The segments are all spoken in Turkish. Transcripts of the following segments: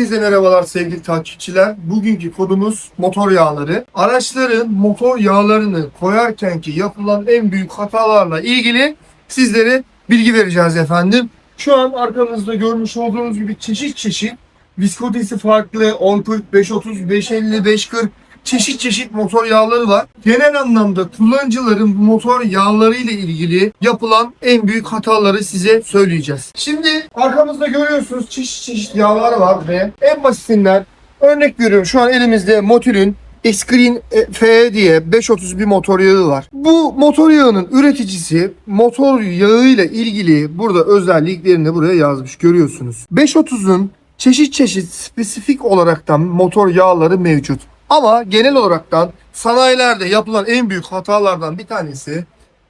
Herkese merhabalar sevgili takipçiler. Bugünkü kodumuz motor yağları. Araçların motor yağlarını koyarkenki yapılan en büyük hatalarla ilgili sizlere bilgi vereceğiz efendim. Şu an arkamızda görmüş olduğunuz gibi çeşit çeşit viskozisi farklı 1040, 530, 550, 540 çeşit çeşit motor yağları var. Genel anlamda kullanıcıların motor yağları ile ilgili yapılan en büyük hataları size söyleyeceğiz. Şimdi arkamızda görüyorsunuz çeşit çeşit yağlar var ve en basitinden örnek veriyorum şu an elimizde Motil'in Xgreen F diye 530 bir motor yağı var. Bu motor yağının üreticisi motor yağı ile ilgili burada özelliklerini buraya yazmış görüyorsunuz. 530'un çeşit çeşit spesifik olaraktan motor yağları mevcut. Ama genel olaraktan sanayilerde yapılan en büyük hatalardan bir tanesi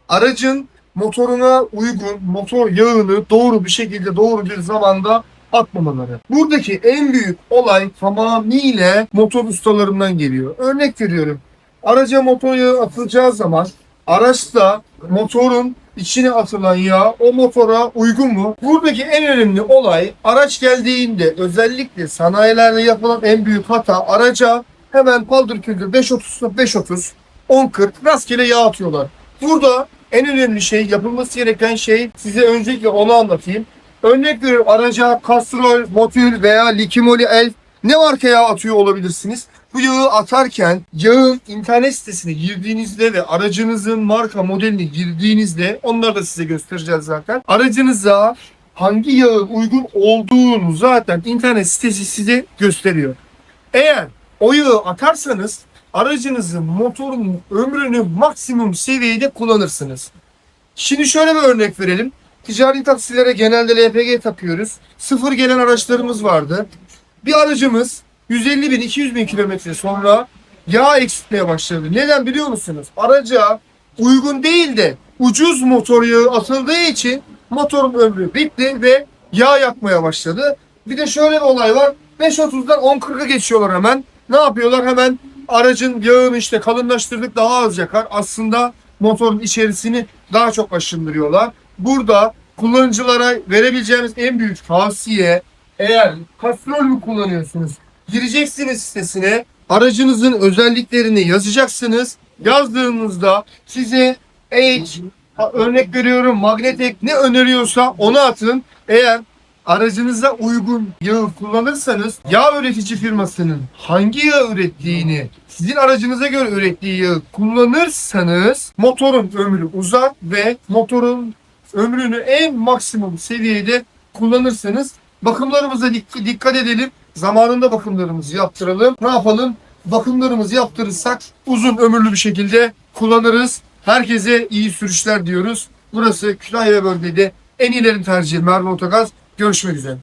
aracın motoruna uygun motor yağını doğru bir şekilde doğru bir zamanda atmamaları. Buradaki en büyük olay tamamıyla motor ustalarından geliyor. Örnek veriyorum. Araca motor yağı atılacağı zaman araçta motorun içine atılan yağ o motora uygun mu? Buradaki en önemli olay araç geldiğinde özellikle sanayilerde yapılan en büyük hata araca hemen paldır küldür 530 530 1040 rastgele yağ atıyorlar. Burada en önemli şey yapılması gereken şey size öncelikle onu anlatayım. Örnek veriyorum araca kastrol, motul veya likimoli elf ne marka yağ atıyor olabilirsiniz. Bu yağı atarken yağın internet sitesine girdiğinizde ve aracınızın marka modelini girdiğinizde onları da size göstereceğiz zaten. Aracınıza hangi yağın uygun olduğunu zaten internet sitesi size gösteriyor. Eğer o yağı atarsanız aracınızın motorunun ömrünü maksimum seviyede kullanırsınız. Şimdi şöyle bir örnek verelim. Ticari taksilere genelde LPG takıyoruz. Sıfır gelen araçlarımız vardı. Bir aracımız 150 bin 200 bin kilometre sonra yağ eksiltmeye başladı. Neden biliyor musunuz? Araca uygun değil de ucuz motor yağı atıldığı için motorun ömrü bitti ve yağ yakmaya başladı. Bir de şöyle bir olay var. 5.30'dan 10.40'a geçiyorlar hemen. Ne yapıyorlar? Hemen aracın yağını işte kalınlaştırdık daha az yakar. Aslında motorun içerisini daha çok aşındırıyorlar. Burada kullanıcılara verebileceğimiz en büyük tavsiye eğer kastrol mü kullanıyorsunuz? Gireceksiniz sitesine aracınızın özelliklerini yazacaksınız. Yazdığınızda size ha, örnek veriyorum magnetek ne öneriyorsa onu atın. Eğer aracınıza uygun yağı kullanırsanız yağ üretici firmasının hangi yağ ürettiğini sizin aracınıza göre ürettiği yağı kullanırsanız motorun ömrü uzar ve motorun ömrünü en maksimum seviyede kullanırsanız bakımlarımıza dik- dikkat edelim. Zamanında bakımlarımızı yaptıralım. Ne yapalım? Bakımlarımızı yaptırırsak uzun ömürlü bir şekilde kullanırız. Herkese iyi sürüşler diyoruz. Burası Kütahya bölgede en ileri tercih Merve Otogaz. Görüşmek üzere.